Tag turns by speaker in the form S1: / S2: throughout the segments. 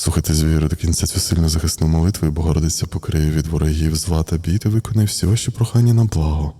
S1: Слухайте з віри до кінця цю сильну захисну молитву, і Богородиця покриє від ворогів зла та бід і виконає всі ваші прохання на благо.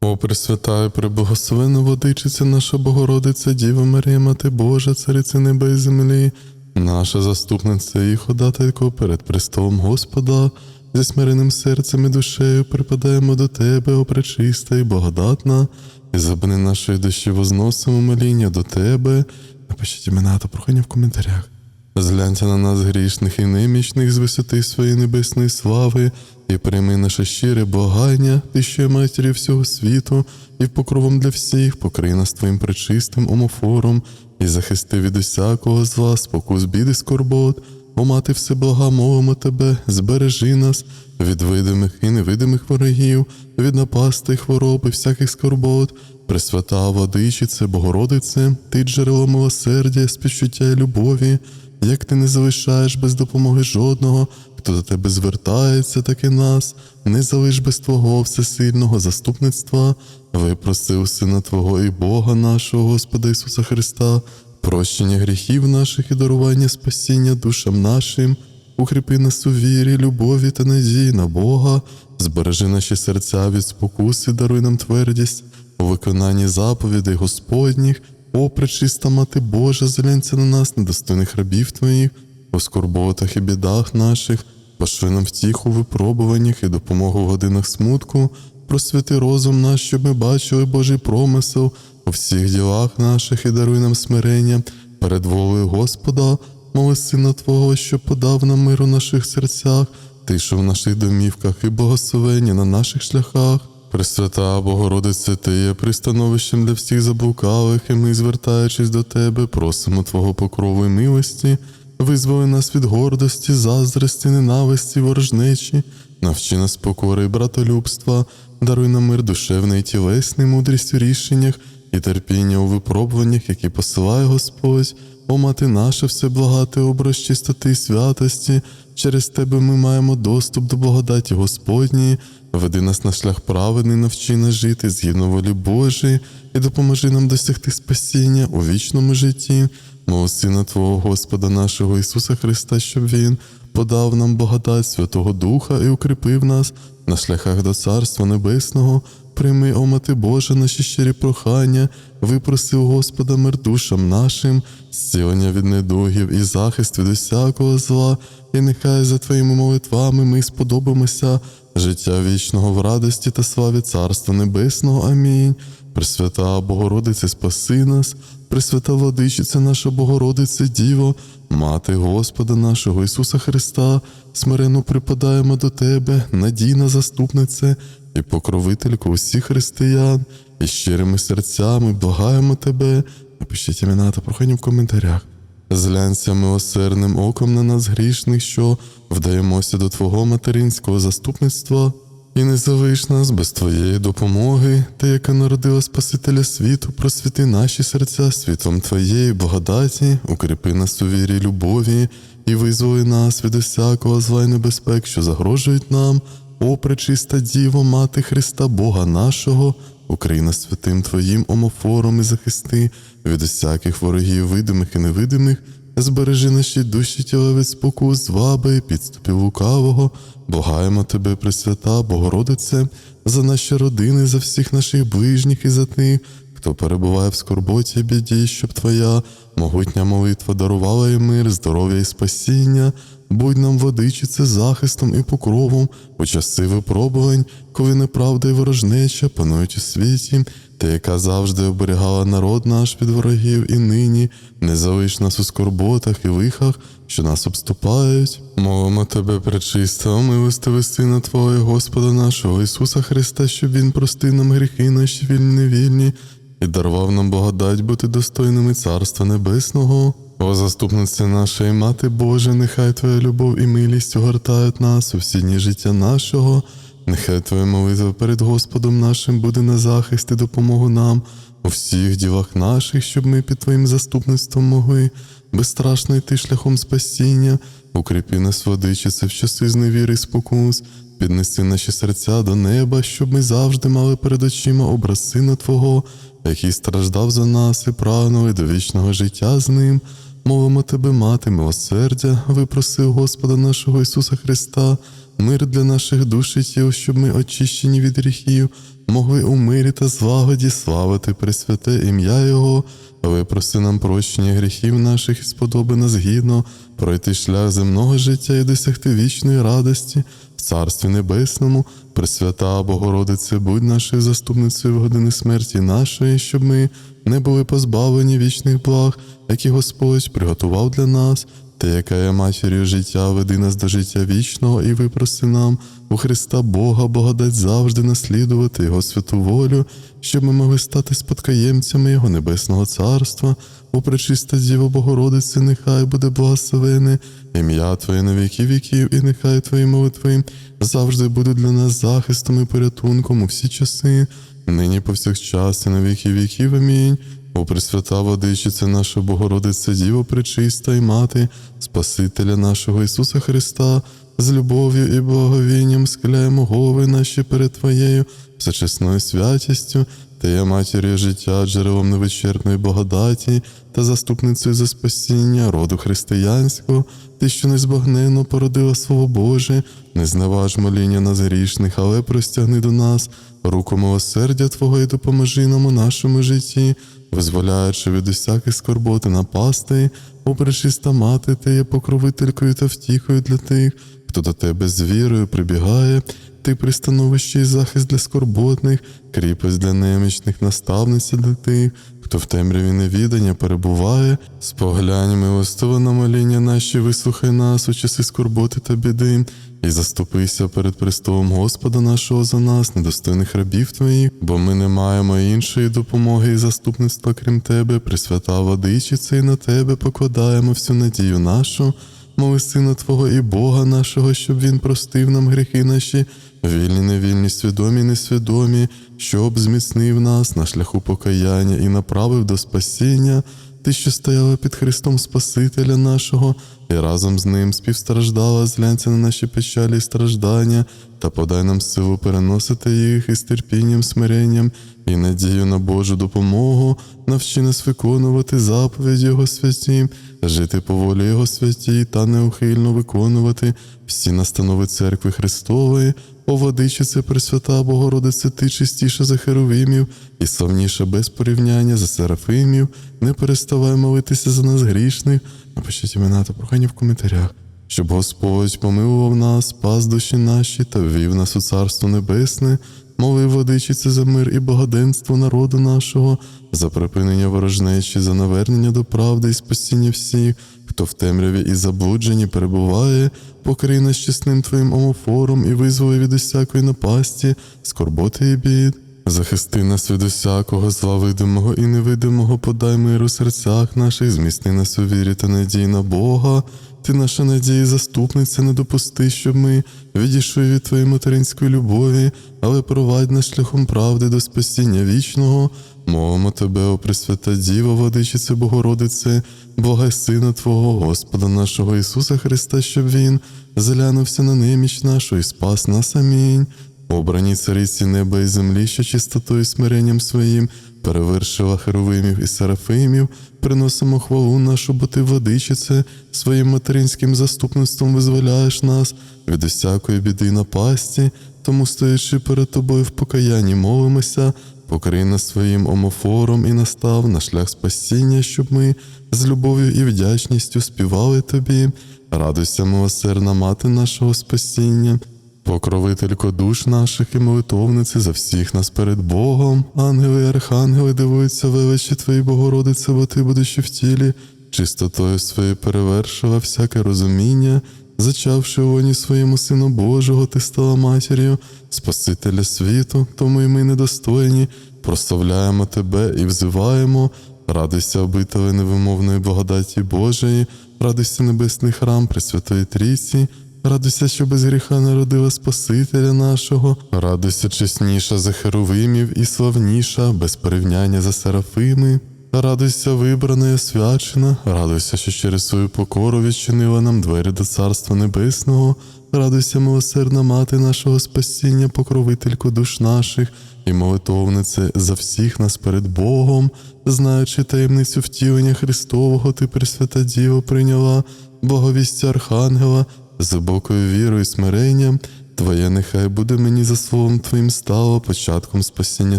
S1: О, Пресвята і преблагословенна водичиця наша Богородиця, Діва Марія, Мати Божа, Цариця неба і землі, наша заступниця і ходатайко перед престолом Господа, зі смиреним серцем і душею припадаємо до Тебе, о пречиста і благодатна, і забини нашої душі возносимо моління до Тебе. Напишіть імена та прохання в коментарях. Зглянься на нас грішних і немічних з висоти своєї небесної слави, і прийми наше щире благання, ти що є матері всього світу, і покровом для всіх покрий нас твоїм пречистим омофором, і захисти від усякого зла, спокус біди скорбот. О, мати всеблага, мовимо тебе, збережи нас від видимих і невидимих ворогів, від напасти хвороб і всяких скорбот. Пресвята владичице, Богородице, ти джерело милосердя, співчуття і любові, як ти не залишаєш без допомоги жодного, хто до тебе звертається, так і нас, не залиш без Твого всесильного заступництва, випроси у Сина Твого і Бога нашого, Господа Ісуса Христа, прощення гріхів наших і дарування спасіння душам нашим, укріпи нас у вірі, любові та надії на Бога, збережи наші серця від спокуси, даруй нам твердість. У виконанні заповідей Господніх, о, пречиста мати Божа, зглянься на нас, недостойних рабів Твоїх, у скорботах і бідах наших, пошли нам втіху випробуваннях і допомогу в годинах смутку, просвіти розум наш, щоб ми бачили Божий промисел у всіх ділах наших і даруй нам смирення. Перед волею Господа, моли Сина Твого, що подав нам мир у наших серцях, тишу в наших домівках і благословення на наших шляхах. Пресвята Богородице, Ти є пристановищем для всіх заблукалих, і ми, звертаючись до Тебе, просимо Твого покрову і милості, визволи нас від гордості, заздрості, ненависті, ворожнечі, навчи нас покори і братолюбства, даруй нам мир душевний і тілесний, мудрість у рішеннях і терпіння у випробуваннях, які посилає Господь. О, мати наша, все благати образ чистоти і святості, через Тебе ми маємо доступ до благодаті Господньої, веди нас на шлях праведний, навчи нас жити згідно волі Божої і допоможи нам досягти спасіння у вічному житті, мого Сина Твого Господа нашого Ісуса Христа, щоб Він подав нам благодать Святого Духа і укріпив нас на шляхах до Царства Небесного. Прийми, о мати Божа, наші щирі прохання, випроси у Господа мир душам нашим, зцілення від недугів і захист від усякого зла, і нехай за Твоїми молитвами ми сподобаємося життя вічного в радості та славі Царства Небесного. Амінь. Пресвята Богородице, спаси нас, Пресвята Владичиця наша Богородице, Діво, Мати Господа нашого Ісуса Христа, смиренно припадаємо до Тебе, надійна заступнице і покровительку усіх християн, і щирими серцями благаємо Тебе. Напишіть імена та прохання в коментарях. Зглянься милосердним оком на нас грішних, що вдаємося до Твого материнського заступництва, і не залиш нас без Твоєї допомоги, Ти, яка народила Спасителя світу, просвіти наші серця світлом Твоєї благодаті, укріпи нас у вірі любові, і визволи нас від усякого зла й небезпек, що загрожують нам, о пречиста Діво, Мати Христа Бога нашого, укрий нас святим Твоїм омофором і захисти від усяких ворогів, видимих і невидимих, збережи наші душі тіла від спокус, зваби підступів лукавого, благаємо Тебе, Пресвята, Богородице, за наші родини, за всіх наших ближніх і за тих, хто перебуває в скорботі біді, щоб Твоя могутня молитва дарувала їм мир, здоров'я і спасіння. Будь нам водичице захистом і покровом у часи випробувань, коли неправда і ворожнеча панують у світі, та яка завжди оберігала народ наш від ворогів і нині не залиш нас у скорботах і лихах, що нас обступають. Молимо тебе, пречиста, милостиве Сина Твого, Господа нашого Ісуса Христа, щоб Він простив нам гріхи наші вільні невільні і дарував нам благодать бути достойними Царства Небесного. О, заступниця наша і Мати Божа, нехай Твоя любов і милість огортають нас у всі дні життя нашого, нехай Твоя молитва перед Господом нашим буде на захист і допомогу нам у всіх ділах наших, щоб ми під Твоїм заступництвом могли безстрашно йти шляхом спасіння, укріпи нас, водичице, в часи зневіри і спокус, піднеси наші серця до неба, щоб ми завжди мали перед очима образ Сина Твого, який страждав за нас і прагнули до вічного життя з ним. Мовимо тебе, мати, милосердя, випроси Господа нашого Ісуса Христа, мир для наших душ і тіл, щоб ми, очищені від гріхів, могли у мирі та злагоді славити Пресвяте ім'я Його. Випроси нам прощення гріхів наших і сподоби нас гідно пройти шлях земного життя і досягти вічної радості Царстві Небесному, Пресвята Богородице, будь нашою заступницею в години смерті нашої, щоб ми не були позбавлені вічних благ, які Господь приготував для нас, та яка є матір'ю життя, веди нас до життя вічного і випроси нам у Христа Бога, благодать завжди наслідувати Його святу волю, щоб ми могли стати спадкоємцями Його Небесного Царства, у пречиста Діво Богородице, нехай буде благословене. Ім'я Твоє на віки віків, і нехай Твої молитви завжди будуть для нас захистом і порятунком у всі часи, нині повсякчас і на віки віків. Амінь. О Пресвята Водичиця наша Богородиця, Діво пречиста і мати, Спасителя нашого Ісуса Христа, з любов'ю і благовінням схиляємо голови наші перед Твоєю всечесною святістю, Ти є матір'ю життя, джерелом невичерпної благодаті та заступницею за спасіння роду християнського, ти, що незбагненно породила Слово Боже, не зневаж моління нас грішних, але простягни до нас руку милосердя Твого і допоможи нам у нашому житті, визволяючи від усяких скорботи напасти, о пречиста мати, ти є покровителькою та втіхою для тих, хто до тебе з вірою прибігає, ти пристановище і захист для скорботних, кріпость для немічних, наставниця для тих, хто в темряві невідання перебуває, споглянь милостиво на моління наші, вислухай нас у часи скорботи та біди, і заступися перед престолом Господа нашого за нас, недостойних рабів твоїх, бо ми не маємо іншої допомоги і заступництва, крім тебе, Пресвята Водичице, і на тебе покладаємо всю надію нашу. Моли Сина Твого і Бога нашого, щоб Він простив нам гріхи наші, вільні, невільні, свідомі, несвідомі, щоб зміцнив нас на шляху покаяння і направив до спасіння. Ти, що стояла під Христом Спасителя нашого, і разом з ним співстраждала, зглянься на наші печалі і страждання, та подай нам силу переносити їх із терпінням, смиренням і надію на Божу допомогу, навчи нас виконувати заповіді Його святі, жити по волі Його святій та неухильно виконувати всі настанови церкви Христової, о владичице Пресвята Богородице, ти чистіша за херовимів і славніша без порівняння за серафимів, не переставай молитися за нас грішних. Напишіть імена та прохання в коментарях, щоб Господь помилував нас, спас душі наші та ввів нас у Царство Небесне, моли владичице за мир і благоденство народу нашого, за припинення ворожнечі, за навернення до правди і спасіння всіх, хто в темряві і заблудженні перебуває, покрий нас чесним Твоїм омофором і визволи від усякої напасті, скорботи і бід. Захисти нас від усякого зла видимого і невидимого, подай миру серцях наших, зміцни нас у вірі та надії на Бога. Ти наша надія, і заступниця, не допусти, щоб ми відійшли від Твоєї материнської любові, але провадь нас шляхом правди до спасіння вічного. Мовимо Тебе, о Пресвята Діва, Владичице Богородице, Бога Сина Твого, Господа нашого Ісуса Христа, щоб Він зглянувся на неміч нашу і спас нас. Амінь. Обрані цариці неба і землі, що чистотою і смиренням своїм перевершила херовимів і серафимів, приносимо хвалу нашу, бо ти владичице, своїм материнським заступництвом визволяєш нас від усякої біди напасті, тому стоячи перед тобою в покаянні, молимося, покрий нас своїм омофором і настав на шлях спасіння, щоб ми з любов'ю і вдячністю співали тобі. Радуйся, милосердна мати нашого спасіння. Покровителько душ наших і молитовниці за всіх нас перед Богом, ангели і архангели дивуються величі Твої, Богородице, бо ти будеш в тілі, чистотою своєю перевершила всяке розуміння, зачавши воні своєму Сину Божого, ти стала матір'ю, Спасителя світу, тому і ми недостойні, прославляємо Тебе і взиваємо. Радуйся, обителе невимовної благодаті Божої, радуйся, небесний храм Пресвятої Трійці, Радуйся, що без гріха народила Спасителя нашого, радуйся чесніша за херовимів і славніша, без порівняння за серафими. Радуйся, вибрана і освячена, радуйся, що через свою покору відчинила нам двері до Царства Небесного. Радуйся, милосердна мати нашого спасіння, покровительку душ наших і молитовнице за всіх нас перед Богом, знаючи таємницю втілення Христового, ти Пресвята Діво прийняла, боговістя Архангела, з глибокою вірою і смиренням. Твоє нехай буде мені за словом Твоїм стало початком спасіння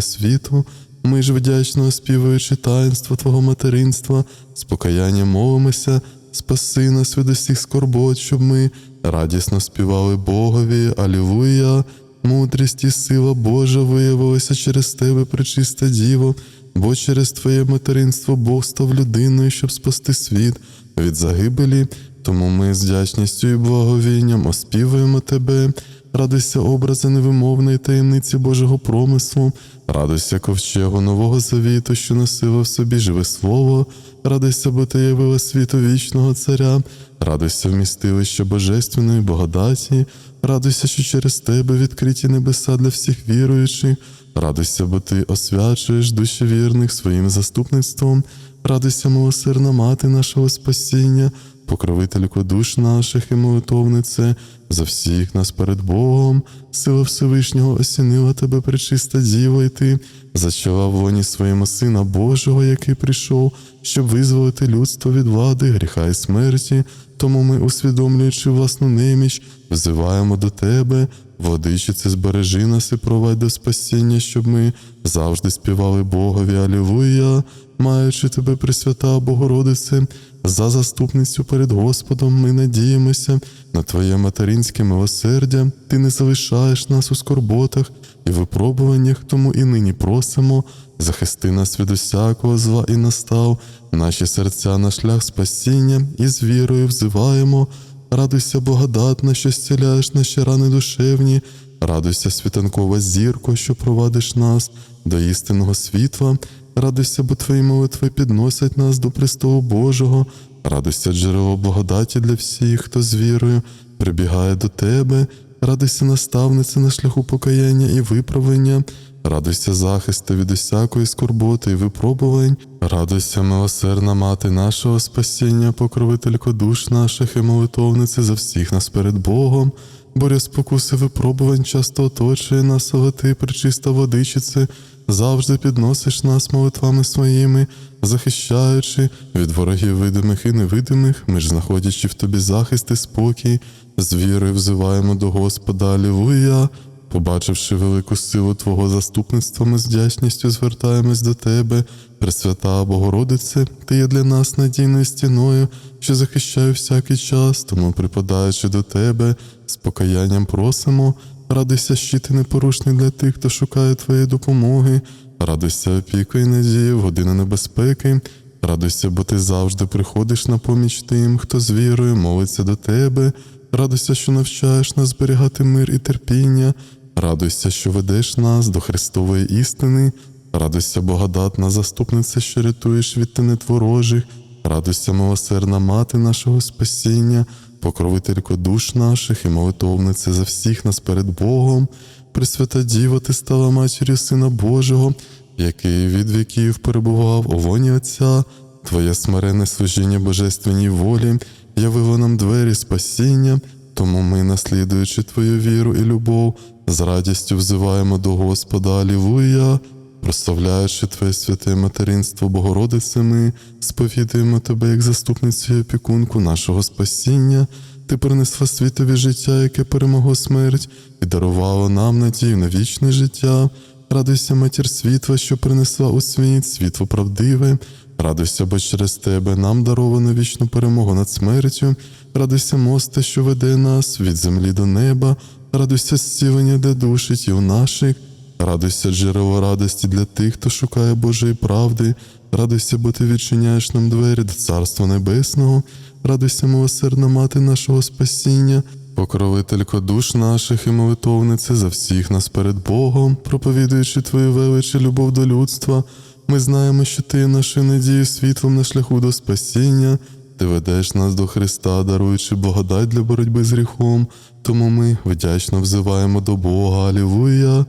S1: світу. Ми ж вдячно оспівуючи таїнство Твого материнства, з покаянням молимося, спаси нас від усіх скорбот, щоб ми радісно співали Богові, Алілуя, мудрість і сила Божа виявилася через Тебе, пречиста Діво, бо через Твоє материнство Бог став людиною, щоб спасти світ від загибелі. Тому ми з вдячністю і благовінням оспівуємо Тебе. Радуйся, образи невимовної таємниці Божого промислу, радуйся ковчегу Нового Завіту, що носило в собі живе слово, радуйся, бо ти явила світу вічного царя, радуйся вмістилище божественної благодаті, радуйся, що через тебе відкриті небеса для всіх віруючих, радуйся, бо ти освячуєш душі вірних своїм заступництвом, радуйся, милосердна мати нашого спасіння покровительку душ наших і молитовнице, за всіх нас перед Богом, сила Всевишнього осінила тебе, пречиста діва, і ти зачала в лоні своєму Сина Божого, який прийшов, щоб визволити людство від влади, гріха і смерті. Тому ми, усвідомлюючи власну неміч, взиваємо до тебе, Владичице, збережи нас і провадь до спасіння, щоб ми завжди співали Богові, Алілуя, маючи тебе, Пресвята Богородице, за заступницю перед Господом ми надіємося на Твоє материнське милосердя, Ти не залишаєш нас у скорботах і випробуваннях, тому і нині просимо, захисти нас від усякого зла і настав, наші серця на шлях спасіння і з вірою взиваємо. Радуйся, благодатна, що зціляєш наші рани душевні, радуйся, світанкова зірко, що провадиш нас до істинного світла, радуйся, бо твої молитви підносять нас до престолу Божого, радуйся, джерело благодаті для всіх, хто з вірою прибігає до тебе, радуйся, наставниця на шляху покаяння і виправлення. Радуйся захисту від усякої скорботи і випробувань, радуйся, милосердна мати нашого спасіння, покровителько душ наших і молитовниці за всіх нас перед Богом, боря спокуси випробувань часто оточує нас, але ти, причиста водичице, завжди підносиш нас молитвами своїми, захищаючи від ворогів видимих і невидимих, ми ж знаходячи в тобі захист і спокій, з вірою взиваємо до Господа, Алілуя. Побачивши велику силу Твого заступництва, ми з вдячністю звертаємось до Тебе, Пресвята Богородице, Ти є для нас надійною стіною, що захищає всякий час, тому, припадаючи до Тебе, з покаянням просимо, радуйся, щити непорушний для тих, хто шукає Твоєї допомоги, радуйся опіка і надії в годину небезпеки, радуйся, бо ти завжди приходиш на поміч тим, хто з вірою молиться до Тебе. Радуйся, що навчаєш нас зберігати мир і терпіння, радуйся, що ведеш нас до Христової істини, радуйся, благодатна заступниця, що рятуєш від тенет ворожих, радуйся, милосердна мати нашого спасіння, покровителько душ наших і молитовниця за всіх нас перед Богом. Пресвята Діва, ти стала матір'ю Сина Божого, який від віків перебував у воні Отця, Твоє смирене служіння божественній волі явило нам двері спасіння, тому ми, наслідуючи Твою віру і любов, з радістю взиваємо до Господа Алілуя, прославляючи Твоє святе материнство Богородице, ми сповідуємо Тебе як заступницю і опікунку нашого спасіння. Ти принесла світові життя, яке перемогло смерть, і дарувало нам надію на вічне життя. Радуйся, матір світла, що принесла у світ світло правдиве. Радуйся, бо через тебе нам даровано вічну перемогу над смертю. Радуйся, мосте, що веде нас від землі до неба. Радуйся, зцілення для душі тіл наших. Радуйся, джерело радості для тих, хто шукає Божої правди. Радуйся, бо ти відчиняєш нам двері до Царства Небесного. Радуйся, милосердна мати нашого спасіння, покровителько душ наших і молитовнице за всіх нас перед Богом, проповідуючи Твою велич і любов до людства. Ми знаємо, що ти є нашою надією світлом на шляху до спасіння. Ти ведеш нас до Христа, даруючи благодать для боротьби з гріхом. Тому ми вдячно взиваємо до Бога, Алілуя.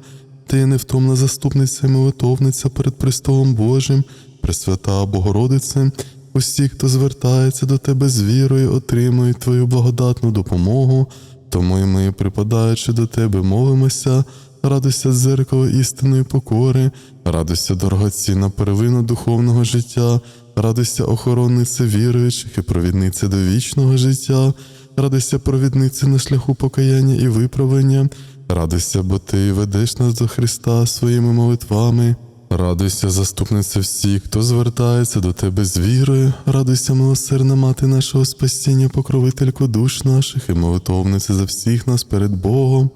S1: Ти є невтомна заступниця і молитовниця перед престолом Божим. Пресвята Богородице, усі, хто звертається до тебе з вірою, отримують твою благодатну допомогу. Тому й ми, припадаючи до тебе, молимося, радуйся дзеркало істинної покори, радуйся дорогоцінна первина духовного життя, радуйся охоронниця віруючих і провідниця до вічного життя, радуйся провідниця на шляху покаяння і виправлення, радуйся, бо ти ведеш нас до Христа своїми молитвами. Радуйся, заступниця всіх, хто звертається до тебе з вірою, радуйся, милосердна мати нашого спасіння, покровительку душ наших і молитовниця за всіх нас перед Богом.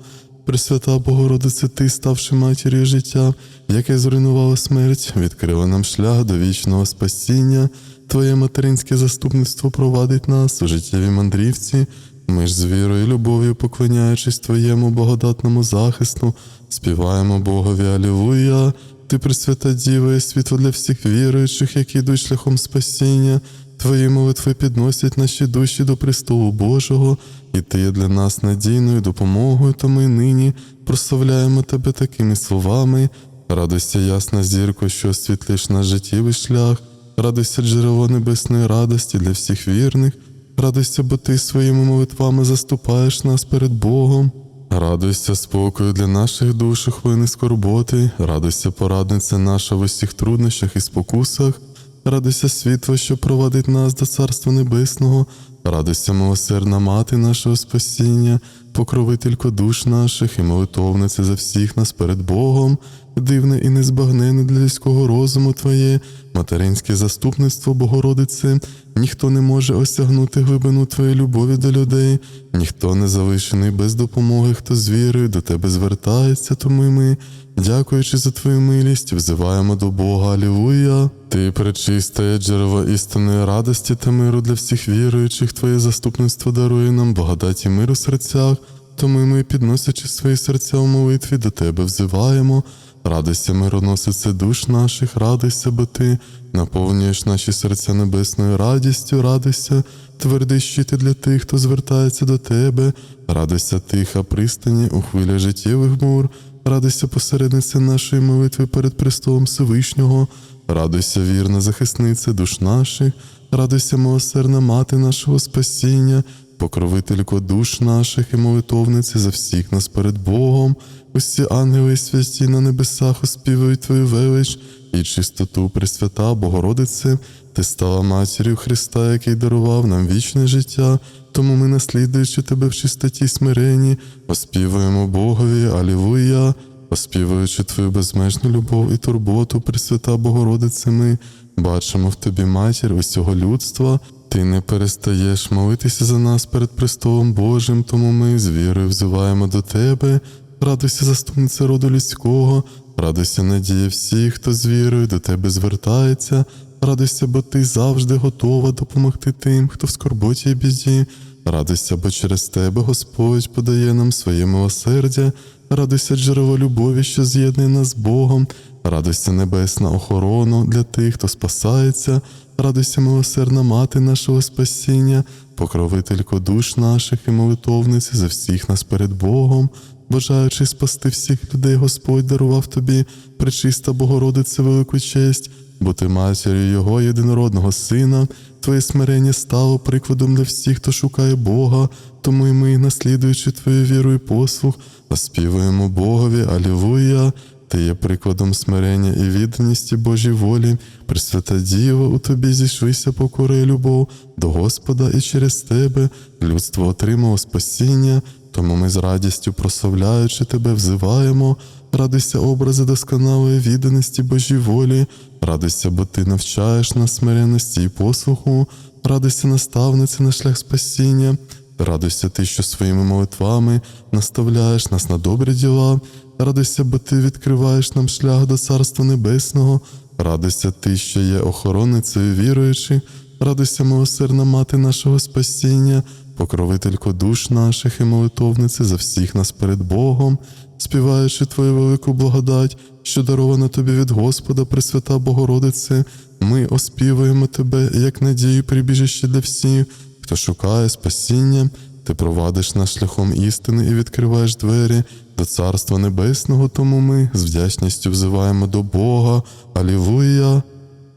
S1: Пресвята Богородице, ти, ставши матір'ю життя, яке зруйнувало смерть, відкрила нам шлях до вічного спасіння. Твоє материнське заступництво провадить нас у життєвій мандрівці. Ми ж з вірою і любов'ю, поклоняючись Твоєму благодатному захисту, співаємо Богові Алілуя. Ти, Пресвята Діва, є світло для всіх віруючих, які йдуть шляхом спасіння. Твої молитви підносять наші душі до престолу Божого, і ти є для нас надійною допомогою, то ми нині прославляємо тебе такими словами. Радуйся, ясна зірко, що освітлиш наш життєвий шлях, радуйся, джерело небесної радості для всіх вірних, радуйся, бо ти своїми молитвами заступаєш нас перед Богом. Радуйся спокою для наших душ у хвилини скорботи, радуйся, порадниця наша в усіх труднощах і спокусах, радуйся світло, що провадить нас до Царства Небесного, радуйся, милосердна мати нашого спасіння, покровителько душ наших і молитовниця за всіх нас перед Богом, дивне і незбагнене для людського розуму Твоє, материнське заступництво Богородице, ніхто не може осягнути глибину Твоєї любові до людей, ніхто не залишений без допомоги, хто з вірою до Тебе звертається, тому ми, дякуючи за Твою милість, взиваємо до Бога, Алілуя. Ти пречистає джерело істинної радості та миру для всіх віруючих, Твоє заступництво дарує нам благодаті миру в серцях, тому ми, підносячи свої серця у молитві, до Тебе взиваємо. Радуйся, мироносице душ наших, радуйся, бо ти наповнюєш наші серця небесною радістю, радуйся, твердий щити для тих, хто звертається до тебе, радуйся, тиха пристані у хвилі життєвих бур, радуйся, посередниця нашої молитви перед престолом Всевишнього, радуйся, вірна захисниця душ наших, радуйся, милосердна мати нашого спасіння, покровителько душ наших і молитовниці за всіх нас перед Богом. Усі ангели і святі на небесах оспівують Твою велич і чистоту Пресвята Богородице, Ти стала матір'ю Христа, який дарував нам вічне життя, тому ми, наслідуючи Тебе в чистоті смиренні, оспівуємо Богові, Алілуя, оспівуючи Твою безмежну любов і турботу, Пресвята Богородице, ми бачимо в Тобі матір усього людства. Ти не перестаєш молитися за нас перед престолом Божим, тому ми з вірою взиваємо до Тебе. Радуйся, заступниця роду людського, радуйся, надія всіх, хто з вірою до тебе звертається, радуйся, бо ти завжди готова допомогти тим, хто в скорботі і біді. Радуйся, бо через тебе Господь подає нам своє милосердя, радуйся, джерело любові, що з'єднує нас з Богом, радуйся, небесна охорона для тих, хто спасається, радуйся, милосердна мати нашого спасіння, покровителько душ наших і молитовниці за всіх нас перед Богом. Бажаючи спасти всіх людей, Господь дарував тобі, пречиста Богородице, велику честь, бо ти матір'ю Його єдинородного Сина, Твоє смирення стало прикладом для всіх, хто шукає Бога, тому й ми, наслідуючи Твою віру і послух, оспівуємо Богові, Алілуя. Ти є прикладом смирення і відданості Божій волі, Пресвята Діва, у тобі зійшлися покора і любов до Господа, і через тебе людство отримало спасіння. Тому ми з радістю прославляючи тебе, взиваємо, радуйся, образи досконалої відданості Божій волі, радуйся, бо ти навчаєш нас смиренності і послуху, радуйся, наставниця на шлях спасіння, радуйся ти, що своїми молитвами наставляєш нас на добрі діла, радуйся, бо ти відкриваєш нам шлях до Царства Небесного, радуйся ти, що є охороницею віруючих, радуйся, милосердна мати нашого спасіння покровителько душ наших і молитовниці за всіх нас перед Богом, співаючи Твою велику благодать, що дарована тобі від Господа, Пресвята Богородице, ми оспівуємо Тебе як надію прибіжище для всіх, хто шукає спасіння, ти провадиш нас шляхом істини і відкриваєш двері до Царства Небесного, тому ми з вдячністю взиваємо до Бога. Алілуя!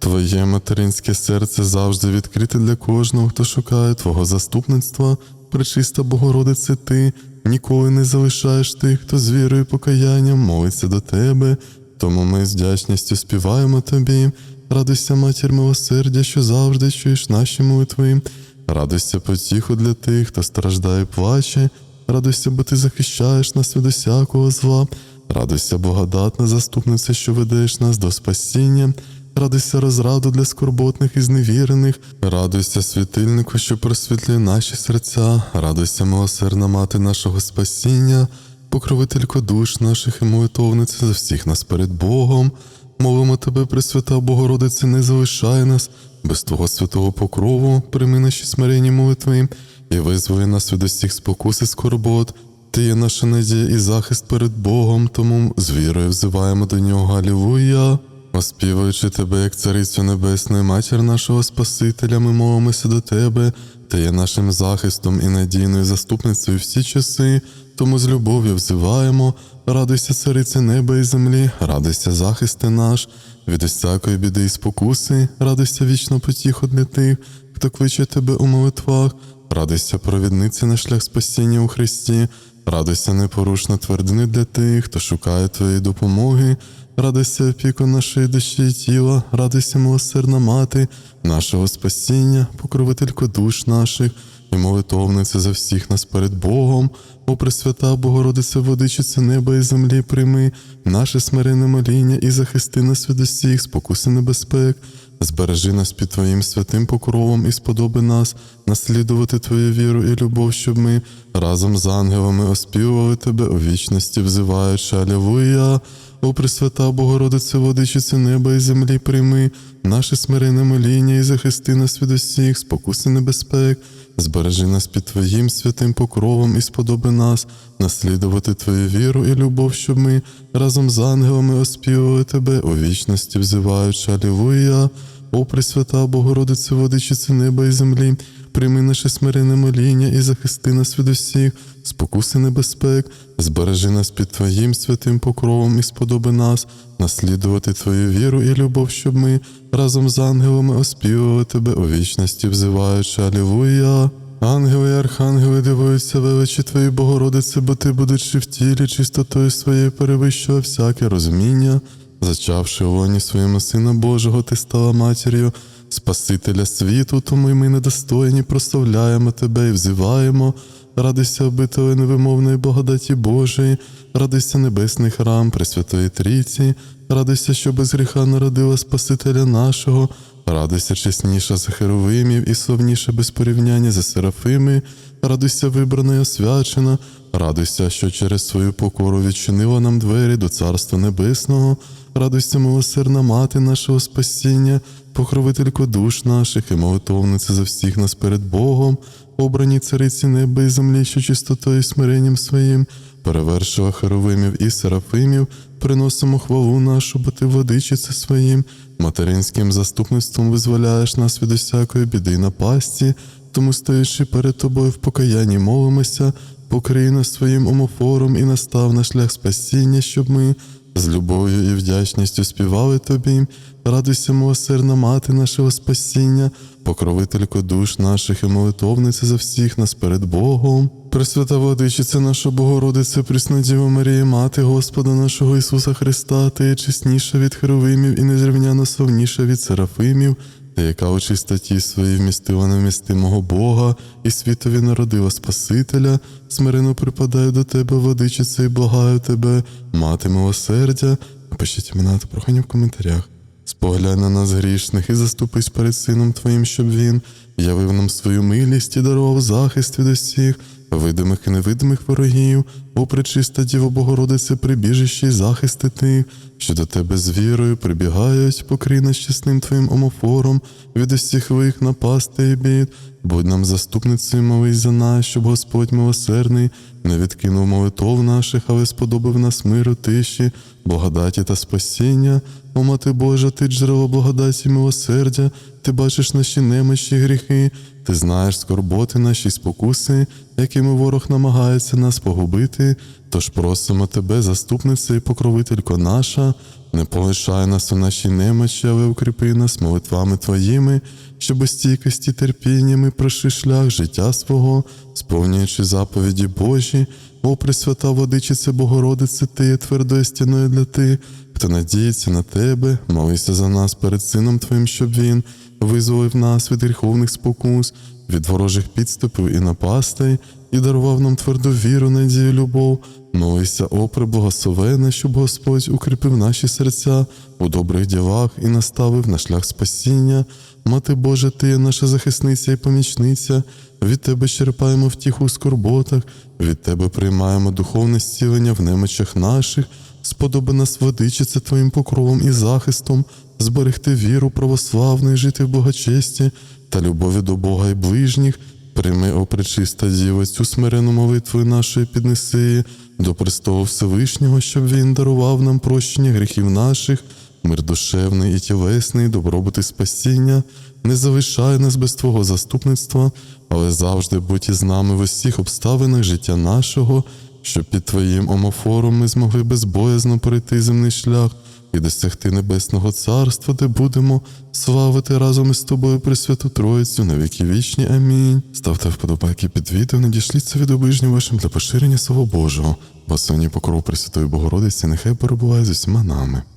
S1: Твоє материнське серце завжди відкрите для кожного, хто шукає Твого заступництва. Пречиста Богородице, Ти ніколи не залишаєш тих, хто з вірою і покаянням молиться до Тебе. Тому ми з вдячністю співаємо Тобі. Радуйся, матір милосердя, що завжди чуєш наші молитви. Радуйся потіху для тих, хто страждає плаче. Радуйся, бо ти захищаєш нас від усякого зла. Радуйся, благодатна заступниця, що ведеш нас до спасіння. Радуйся розраду для скорботних і зневірених, радуйся світильнику, що просвітлює наші серця, радуйся, милосердна мати нашого спасіння, покровителько душ наших і молитовниця за всіх нас перед Богом. Молимо тебе, Пресвята Богородице, не залишай нас, без Твого святого покрову, прийми наші смиренні молитви і визволи нас від усіх спокус і скорбот. Ти є наша надія і захист перед Богом, тому з вірою взиваємо до нього. Алілуя! Оспівуючи тебе, як царицю небесної, матір нашого Спасителя, ми молимося до тебе, ти є нашим захистом і надійною заступницею всі часи, тому з любов'ю взиваємо, радуйся, царице неба і землі, радуйся, захисти наш, від усякої біди і спокуси, радуйся вічно потіху для тих, хто кличе тебе у молитвах, радуйся, провідниці на шлях спасіння у Христі, радуйся, непорушна твердини для тих, хто шукає твоєї допомоги. Радуйся, опіку нашої душі і тіла, радуйся, милосердна мати, нашого спасіння, покровителько душ наших і молитовниця за всіх нас перед Богом, о Пресвята Богородице, водичице неба і землі, прийми наше смирене моління і захисти нас від усіх, спокуси небезпек, збережи нас під Твоїм святим покровом і сподоби нас наслідувати Твою віру і любов, щоб ми разом з ангелами оспівували Тебе у вічності, взиваючи Алілуя. О Пресвята Богородице, водичице неба і землі, прийми наше смирене моління і захисти нас від усіх, спокуси небезпек, збережи нас під Твоїм святим покровом і сподоби нас наслідувати Твою віру і любов, щоб ми разом з ангелами оспівували Тебе у вічності, взиваючи Алілуя. О Пресвята Богородице, водичице неба і землі, прийми наше смирене моління і захисти нас від усіх, спокуси небезпек, збережи нас під Твоїм святим покровом і сподоби нас наслідувати Твою віру і любов, щоб ми разом з ангелами оспівували Тебе у вічності, взиваючи Алілуя. Ангели і архангели дивуються величі Твої, Богородице, бо Ти, будучи в тілі, чистотою своєю перевищував всяке розуміння, зачавши у лоні своєму Сина Божого, Ти стала матір'ю, Спасителя світу, тому й ми недостойні прославляємо Тебе і взиваємо. Радуйся, обителе невимовної благодаті Божої, радуйся небесний храм Пресвятої Трійці, радуйся, що без гріха народила Спасителя нашого, радуйся чесніша за херовимів і славніша без порівняння за серафими, радуйся вибрана і освячена, радуйся, що через свою покору відчинила нам двері до Царства Небесного, радуйся, милосердна мати нашого спасіння, покровителько душ наших і молитовниця за всіх нас перед Богом, обрані цариці неба і землі, що чистотою і смиренням своїм, перевершила херовимів і серафимів, приносимо хвалу нашу, бо ти владичице своїм, материнським заступництвом визволяєш нас від усякої біди й напасті, тому стоячи перед тобою в покаянні, молимося, покрий нас своїм омофором і настав на шлях спасіння, щоб ми з любов'ю і вдячністю співали тобі, радуйся, милосердна мати нашого спасіння, покровителько душ наших і молитовниця за всіх нас перед Богом. Пресвята владичиця наша Богородиця, Пресна Діва Марія, Мати Господа нашого Ісуса Христа, ти чесніша від херовимів і незрівняно славніша від серафимів, ти, яка у чистоті своїй вмістила невмістимого Бога і світові народила Спасителя, смирено припадаю до тебе, владичице, і благаю тебе, мати милосердя. Напишіть імена та прохання в коментарях. Споглянь на нас грішних і заступись перед Сином Твоїм, щоб Він явив нам свою милість і дарував захист від усіх, видимих і невидимих ворогів, о пречиста Діво Богородице, прибіжище й захисти тих, що до тебе з вірою прибігають, покрий нас чесним Твоїм омофором, від усіх вих напасти і бід, будь нам заступницею молись за нас, щоб Господь милосердний не відкинув молитов наших, але сподобав нас миру, тиші, благодаті та спасіння. О, мати Божа, ти джерело благодаті милосердя, ти бачиш наші немощі, гріхи, ти знаєш скорботи наші спокуси, якими ворог намагається нас погубити. Тож просимо тебе, заступниця і покровителько наша, Не полишай нас у нашій немочі, але укріпи нас молитвами Твоїми, щоб у стійкості терпіння ми пройшли шлях життя свого, сповнюючи заповіді Божі, о Пресвята Водичице Богородице, Ти є твердою стіною для тих, хто надіється на Тебе, молися за нас перед Сином Твоїм, щоб Він визволив нас від гріховних спокус, від ворожих підступів і напастей, і дарував нам тверду віру, надію, любов. Молися, о преблагословене, щоб Господь укріпив наші серця у добрих ділах і наставив на шлях спасіння. Мати Божа, ти є наша захисниця і помічниця. Від тебе черпаємо втіху у скорботах, від тебе приймаємо духовне зцілення в немочах наших. Сподоби нас водичиться Твоїм покровом і захистом, зберегти віру православну і жити в благочесті та любові до Бога і ближніх. Прийми, о пречиста Діва, цю смирену молитву нашої піднеси до престолу Всевишнього, щоб він дарував нам прощення гріхів наших, мир душевний і тілесний, добробут і спасіння. Не залишай нас без Твого заступництва, але завжди будь із нами в усіх обставинах життя нашого, щоб під Твоїм омофором ми змогли безбоязно перейти земний шлях і досягти небесного царства, де будемо славити разом із тобою Пресвяту Троїцю на віки вічні. Амінь. Ставте вподобайки під відео, надішліться від обижнів вашим для поширення Слова Божого. Благословені покров Пресвятої Богородиці, нехай перебуває з усіма нами.